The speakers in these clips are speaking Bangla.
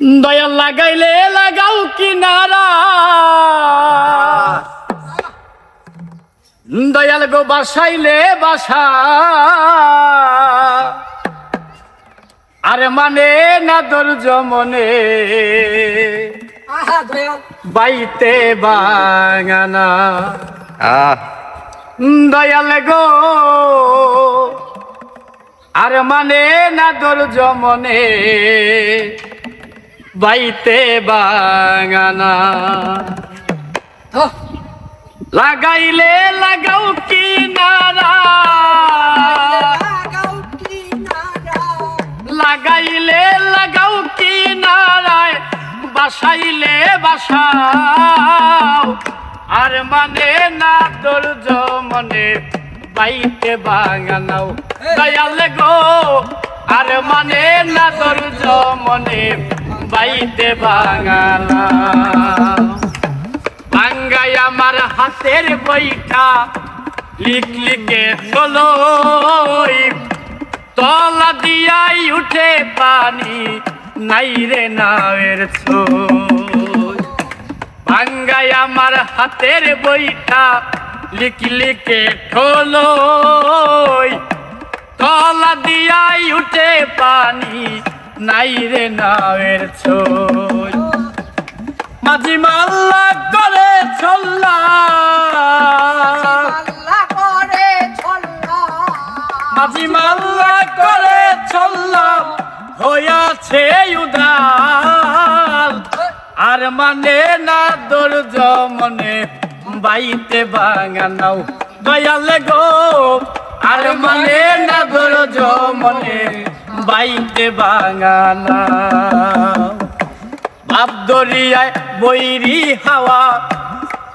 দয়াল লাগাইলে লাগাও কিনারা। দয়াল গো বাসাইলে বাসা। আরে মানে না দর্জ মনে। আহা দয়াল। বাইতে বাঙানা। দয়াল গো। আর মানে না দর্জ মনে। বাইতে বাঙানা লাগাইলে লাগাও লাগাও কিনারা। লাগাইলে লাগাও কিনারায় বাসাইলে বাসাও। আর মানে না দর্জ মনে বাইতে বাঙানাও দয়াল গো আর মানে না দর্জ মনে বাইতে বাঙানাও বাঙ্গাই আমার হাতের বইটা লিখ লিখে চলো তলা দিয়াই উঠে পানি, নাই রে নাওয়ের ছোই। বাঙ্গাই আমার হাতের বইটা লিখ লিখে ঠোলো তলা দিয়াই উঠে পানি নাই রে নাওয়ের ছোই। মাঝি মাল্লা করে ছল্লা। মাঝি মাল্লা করে চল্লা হইয়াছে উদাল। আর মানে না দর্জ মনে বাইতে বাঙানাও। দয়ালে গো, আর মানে না দর্জ মনে বাইতে বাঙানাও বাপ দরিয়ায় বৈরি হাওয়া,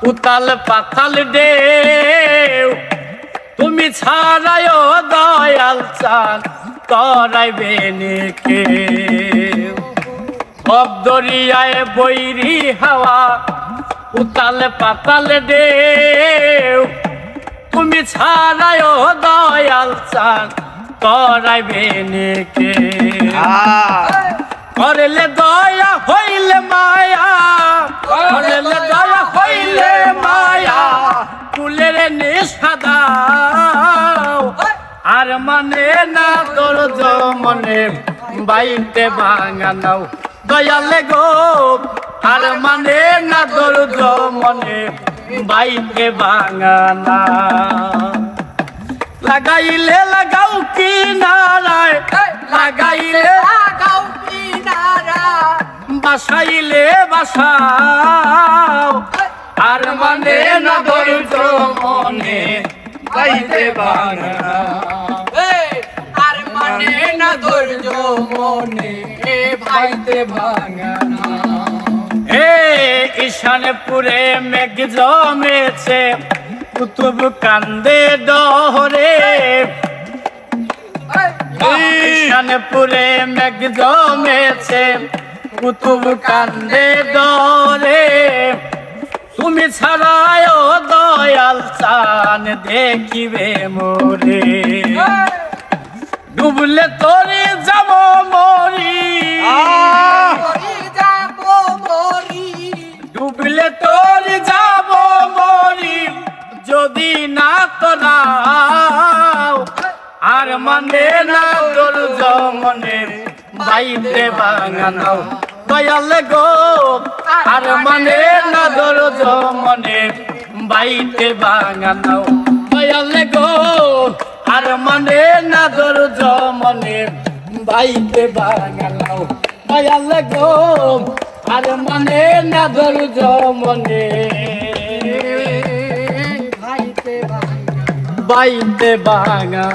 উতাল পাতাল ডেউ তুমি ছাড়ায় দয়াল চান, তরাইবে কে বাপ দরিয়ায় বৈরি হাওয়া, উতাল পাতাল ডেউ তুমি ছাড়ায় দয়াল চান তরাইবে কে করলে দয়া হইলে মায়া করলে দয়া হইলে মায়া কুলের নিষাদাও আর মানে না তোর মনে বাইতে বাঙানাও দয়ালে গো আর মানে না তোর মনে বাইতে বাঙানা লাগাইলে লাগাও কি নারায়? লাগাইলে লাগাও কিনারা। বাসাইলে বাসাও। আর মানে না ধৈর্য মনে গাইতে এই, আর মানে না ধৈর্য মনে এ ভাইতে ভাঙানা এ ঈশানপুরে মেঘ জমেছে কুতুব কান্দে ডহরে ঈশানপুরে মেঘ জমেছে কুতুব কান্দে ডরে তুমি ছাড়ায় দয়াল চান দেখিবে মোরে। ডুবলে তোরে যাব মরি। আর মানে না তোর জমনে বাইতে বাঙানাও দয়াল গো, আর মানে না তোর জমনে বাইতে বাঙানাও দয়াল গো, আর মানে না তোর জমনে বাইতে বাঙানাও দয়াল গো, আর মানে না তোর জমনে বাইতে বাঙা